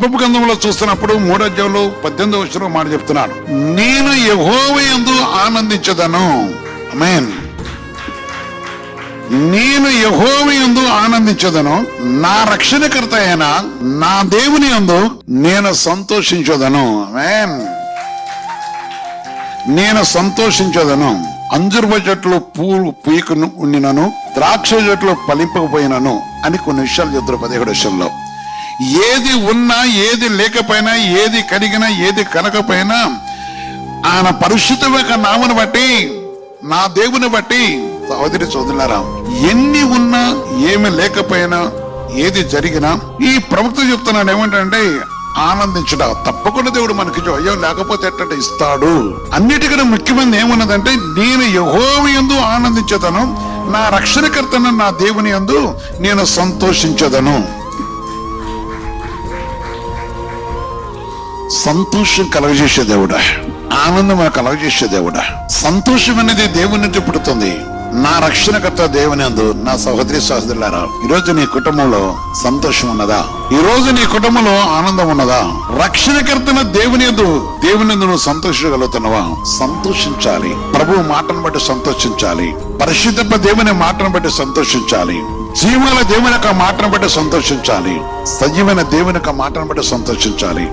హబబు గంధంలో చూస్తున్నప్పుడు మూడో పద్దెనిమిది వచ్చిన మాట చెప్తున్నాడు నేను యహోవయందు ఆనందించదను. ఆమేన్. నేను యహోవయందు ఆనందించదను. నా రక్షణకర్త అయిన నా దేవుని యందు నేను సంతోషించదను. మేన్ నేను సంతోషించదను. అంజుర్వ చెట్లు పూలు పీకు ఉండినను. ద్రాక్ష చెట్లు పలింపకపోయినను అని కొన్ని విషయాలు చెప్తారు పదిహేడు విషయంలో ఏది ఉన్నా ఏది లేకపోయినా ఏది కలిగినా ఏది కనకపోయినా ఆయన పరిశుద్ధం యొక్క నామను బట్టి నా దేవుని బట్టి సహోదరి చదువులారా ఎన్ని ఉన్నా ఏమి లేకపోయినా ఏది జరిగినా ఈ ప్రభుత్వం చెప్తున్నాడు ఏమంటే ఆనందించుట. తప్పకుండా దేవుడు మనకి అయ్యో లేకపోతే ఎట్ట ఇస్తాడు. అన్నిటికన్నా ముఖ్యమైనది ఏమున్నదంటే నేను యహోవి ఎందు ఆనందించదను నా రక్షణకర్తను నా దేవుని యందు నేను సంతోషించదను. సంతోషం కలగజేసే దేవుడా. ఆనందం కలగజేసే దేవుడా. సంతోషం అనేది దేవుని నుంచి పుడుతుంది. నా రక్షణకర్త దేవుని అందు నా సహోదరి సహోదరులారా ఈరోజు నీ కుటుంబంలో సంతోషం ఉన్నదా? ఈ రోజు నీ కుటుంబంలో ఆనందం ఉన్నదా? రక్షణకర్తన దేవుని అందు దేవుని అందు నువ్వు సంతోషగలుగుతున్నావా సంతోషించాలి. ప్రభు మాటను బట్టి సంతోషించాలి. పరిశుద్ధప దేవుని మాటను బట్టి సంతోషించాలి. జీవాల దేవుని యొక్క మాటను బట్టి సంతోషించాలి. సజీవన దేవుని యొక్క మాటను బట్టి సంతోషించాలి.